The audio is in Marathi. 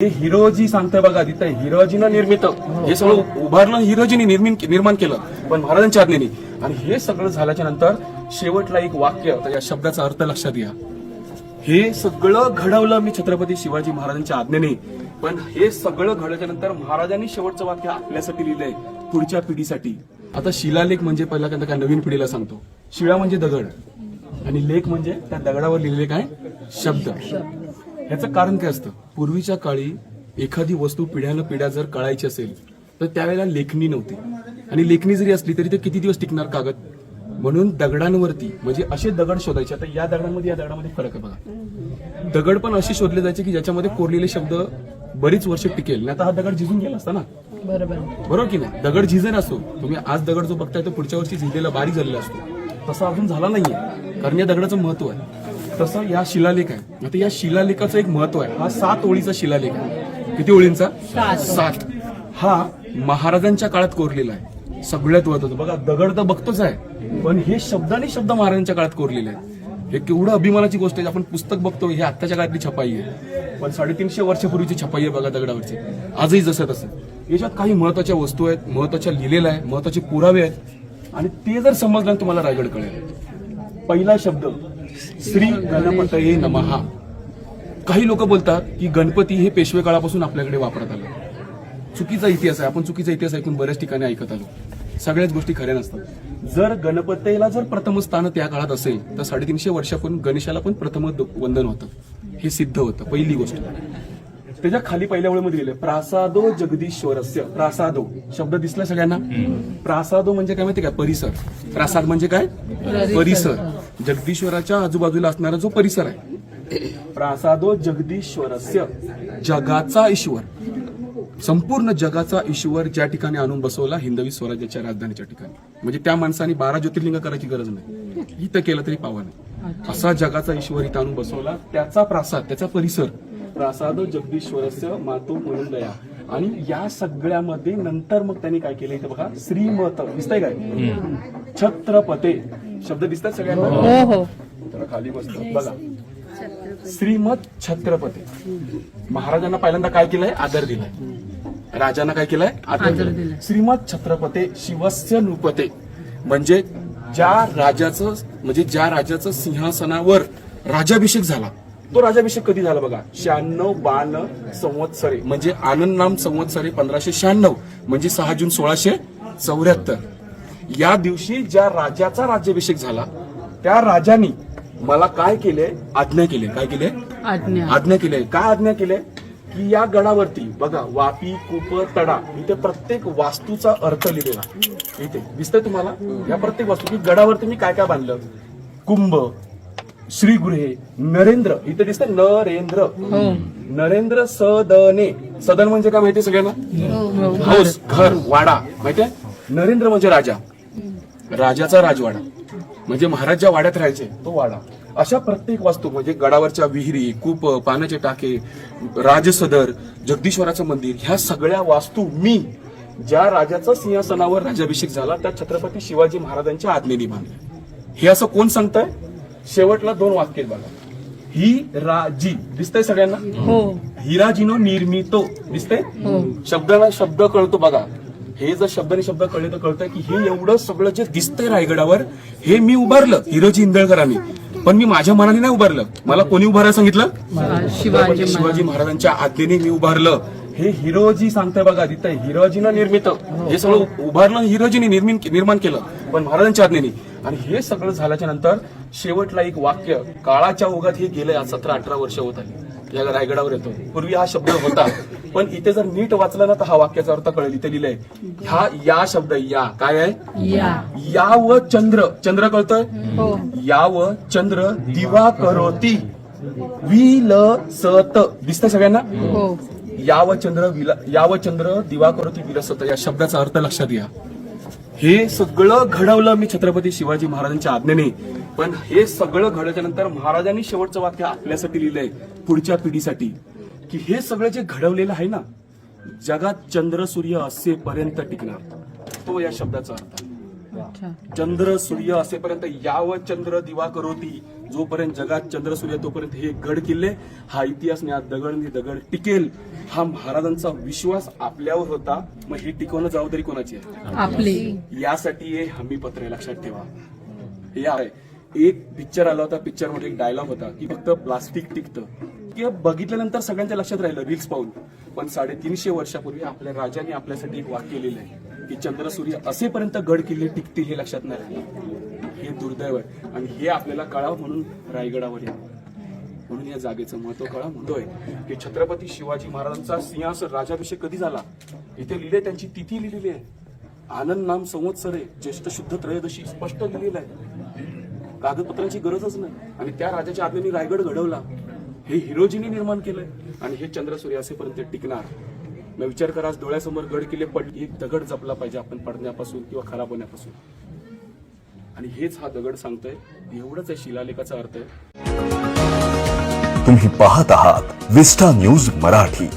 हे हिरोजी सांगतंय बघा तिथं हिरोजीनं निर्मित हे सगळं उभारलं हिरोजीने निर्माण केलं पण महाराजांच्या आज्ञेने. आणि हे सगळं झाल्याच्यानंतर शेवटला एक वाक्य या शब्दाचा अर्थ लक्षात घ्या. हे सगळं घडवलं मी छत्रपती शिवाजी महाराजांच्या आज्ञेने. पण हे सगळं घडल्याच्या नंतर महाराजांनी शेवटचं वाक्य आपल्यासाठी लिहिलंय पुढच्या पिढीसाठी. आता शिलालेख म्हणजे पहिल्यांदा काय नवीन पिढीला सांगतो. शिळा म्हणजे दगड. आणि लेख म्हणजे त्या दगडावर लिहिलेले काय? शब्द. ह्याचं कारण काय असतं? पूर्वीच्या काळी एखादी वस्तू पिढ्यानं पिढ्या जर कळायची असेल तर त्यावेळेला लेखणी नव्हती. आणि लेखणी जरी असली तरी ते किती दिवस टिकणार कागद? म्हणून दगडांवरती म्हणजे असे दगड शोधायचे. आता या दगडांमध्ये या दगडामध्ये फरक आहे बघा. दगड पण असे शोधले जायचे की ज्याच्यामध्ये कोरलेले शब्द बरीच वर्ष टिकेल. नाही तर हा दगड झिजून गेला असता ना? बरोबर. बरोबर की नाही? दगड झिजन असतो तुम्ही आज दगड जो बघताय तो पुढच्या वर्षी झिजलेला बारीक झालेला असतो. तसा अजून झाला नाहीये. कारण या दगडाचं महत्त्व आहे. तसं या शिलालेख आहे. आता या शिलालेखाचं एक महत्त्व आहे. हा सात ओळीचा शिलालेख आहे. किती ओळींचा? सात. हा महाराजांच्या काळात कोरलेला आहे. सगळ्यात महत्वाचं. बघा दगड तर बघतोच आहे. पण हे शब्दाने शब्द महाराजांच्या काळात कोरलेले आहेत. हे केवढं अभिमानाची गोष्ट आहे. आपण पुस्तक बघतो हे आत्ताच्या काळातली छपाई आहे. पण साडेतीनशे वर्षापूर्वीची छपाई आहे बघा दगडावरची. आजही जसं तसं. याच्यात काही महत्त्वाच्या वस्तू आहेत महत्त्वाच्या लिहिलेल्या आहे महत्त्वाचे पुरावे आहेत. आणि ते जर समजलं तुम्हाला रायगड कळेल. पहिला शब्द श्री गणपतये नमहा. काही लोक बोलतात की गणपती हे पेशवे काळापासून आपल्याकडे वापरत आलं. चुकीचा इतिहास आहे. आपण चुकीचा इतिहास ऐकून बऱ्याच ठिकाणी ऐकत आलो. सगळ्याच गोष्टी खऱ्या नसतात. जर गणपतीला जर प्रथम स्थान त्या काळात असेल तर साडेतीनशे वर्षापूर्वी गणेशाला पण प्रथम वंदन होतं. हे सिद्ध होतं. पहिली गोष्ट. त्याच्याखाली पहिल्या ओळीमध्ये लिहिलंय प्रासादो जगदीश्वरस्य. प्रासादो. शब्द दिसला सगळ्यांना? प्रासादो म्हणजे काय माहिती का? परिसर. प्रासाद म्हणजे काय? परिसर. जगदीश्वराच्या आजूबाजूला असणारा जो परिसर आहे प्रासादो जगदीश्वरस्य जगाचा ईश्वर. संपूर्ण जगाचा ईश्वर ज्या ठिकाणी आणून बसवला हिंदवी स्वराज्याच्या राजधानीच्या ठिकाणी. म्हणजे त्या माणसाने बारा ज्योतिर्लिंग करायची गरज नाही. इथं केलं तरी पावा नाही. असा जगाचा ईश्वर इथं आणून बसवला त्याचा प्रासाद त्याचा परिसर प्रासाद जगदीश्वरस्य मातू म्हणून दया आणि या सगळ्यामध्ये नंतर मग त्यांनी काय केलं इथं बघा श्रीमत दिसतंय काय? छत्रपते. शब्द दिसतात सगळ्यांना? हो हो. जरा खाली बसतो बघा. श्रीमत छत्रपती. महाराजांना पहिल्यांदा काय केलंय? आदर दिलाय. राजांना काय केलंय? आदर दिलाय. श्रीमत छत्रपते शिवस्य नृपते. म्हणजे ज्या राजाचं म्हणजे ज्या राजाचं सिंहासनावर राजाभिषेक झाला तो राजाभिषेक कधी झाला बघा? शहाण्णव बाण संवत्सरे. म्हणजे आनंद नाम संवत्सरे पंधराशे शहाण्णव. म्हणजे सहा जून सोळाशे चौऱ्याहत्तर. या दिवशी ज्या राजाचा राज्याभिषेक झाला त्या राजानी मला काय केले? आज्ञा केले. काय केले? आज्ञा. आज्ञा केले. काय आज्ञा केले? की या गडावरती बघा वापी कूप तडा इथे प्रत्येक वास्तूचा अर्थ लिहिलेला. इथे. दिसतंय तुम्हाला? या प्रत्येक वास्तू. की गडावरती मी काय काय बांधलं? कुंभ श्रीगृहे नरेंद्र. इथे दिसतंय नरेंद्र. हो. नरेंद्र सदने. सदन म्हणजे काय माहिती सगळ्यांना? हाऊस घर वाडा. माहितीये नरेंद्र म्हणजे राजा. राजाचा राजवाडा. म्हणजे महाराज ज्या वाड्यात राहायचे तो वाडा. अशा प्रत्येक वास्तू म्हणजे गडावरच्या विहिरी कूप पाण्याचे टाके राजसदर जगदीश्वराचं मंदिर ह्या सगळ्या वास्तू मी ज्या राजाचा सिंहासनावर राज्याभिषेक झाला त्या छत्रपती शिवाजी महाराजांच्या आज्ञेने बांधले हे असं कोण सांगतंय? शेवटला दोन वाक्य बघा. ही राजी. दिसतंय सगळ्यांना? हो. हिराजीनो निर्मितो. दिसतंय? हो. शब्दाला शब्द कळतो बघा. हे जर शब्दाने शब्द कळले तर कळतंय की हे एवढं सगळं जे दिसतंय रायगडावर हे मी उभारलं हिरोजी इंदळकरांनी. पण मी माझ्या मनाने नाही उभारलं. मला कोणी उभारायला सांगितलं? शिवाजी शिवाजी महाराजांच्या आज्ञेने मी उभारलं. हे हिरोजी सांगतंय बघा तिथं हिरोजीनं निर्मित. हे सगळं उभारलं हिरोजीने निर्माण केलं पण महाराजांच्या आज्ञेने. आणि हे सगळं झाल्याच्यानंतर शेवटला एक वाक्य काळाच्या ओघात हे आज सतरा अठरा वर्ष होत या रायगडावर येतो. पूर्वी हा शब्द होता. पण इथे जर नीट वाचला ना तर हा वाक्याचा अर्थ कळेल. इथे लिहिलंय ह्या या शब्द या. काय आहे? या. याव चंद्र. चंद्र कळतोय? हो. याव चंद्र दिवा करोती. विल सत दिसतंय सगळ्यांना? हो. याव चंद्र विला याव चंद्र दिवा करोती विलसत या शब्दाचा अर्थ लक्षात घ्या. हे सगळं घडवलं मी छत्रपती शिवाजी महाराजांच्या आज्ञेने. पण हे सगळं घडल्याच्या नंतर महाराजांनी शेवटचं वाक्य आपल्यासाठी लिहिलंय पुढच्या पिढीसाठी. की हे सगळं जे घडवलेलं आहे ना जगात चंद्र सूर्य असेपर्यंत टिकणार. तो या शब्दाचा अर्थ चंद्र सूर्य असेपर्यंत याव चंद्र दिवा करोती. जोपर्यंत जगात चंद्र सूर्य तोपर्यंत हे गड किल्ले हा इतिहास या दगड नि दगड टिकेल हा महाराजांचा विश्वास आपल्यावर होता मग हे टिकवणं जबाबदारी कोणाची आहे? आपली. यासाठी हे हमी पत्र लक्षात ठेवा. हे आहे. एक पिक्चर आला होता पिक्चरमध्ये एक डायलॉग होता की फक्त प्लास्टिक टिकतं. किंवा बघितल्यानंतर सगळ्यांच्या लक्षात राहिलं रील्स पाहून. पण साडेतीनशे वर्षापूर्वी आपल्या राजाने आपल्यासाठी एक वाक्य आहे की चंद्र सूर्य असेपर्यंत गड किल्ले टिकतील हे लक्षात नाही राहिलं. हे दुर्दैव आहे. आणि हे आपल्याला कळावं म्हणून रायगडावर या. म्हणून या जागेचं महत्त्व कळा म्हणतोय की छत्रपती शिवाजी महाराजांचा सिंहासन राजाभिषेक कधी झाला? इथे लिहिले त्यांची तिथी लिहिलेली आहे. आनंद नाम संवत्सरे ज्येष्ठ शुद्ध त्रयोदशी स्पष्ट लिहिलेलं आहे. कागदपत्राची गरजच नाही. आणि त्या राजाच्या आज्ञेने रायगड घडवला. हे हिरोजीने निर्माण केलंय. आणि हे चंद्रसूर्य असेपर्यंत टिकणार. मग विचार करा आज डोळ्यासमोर गड किल्ले पड एक दगड जपला पाहिजे आपण पडण्यापासून किंवा खराब होण्यापासून. आणि हेच हा दगड सांगतोय एवढंच आहे शिलालेखाचा अर्थ आहे. तुम्ही पाहत आहात विस्टा न्यूज मराठी.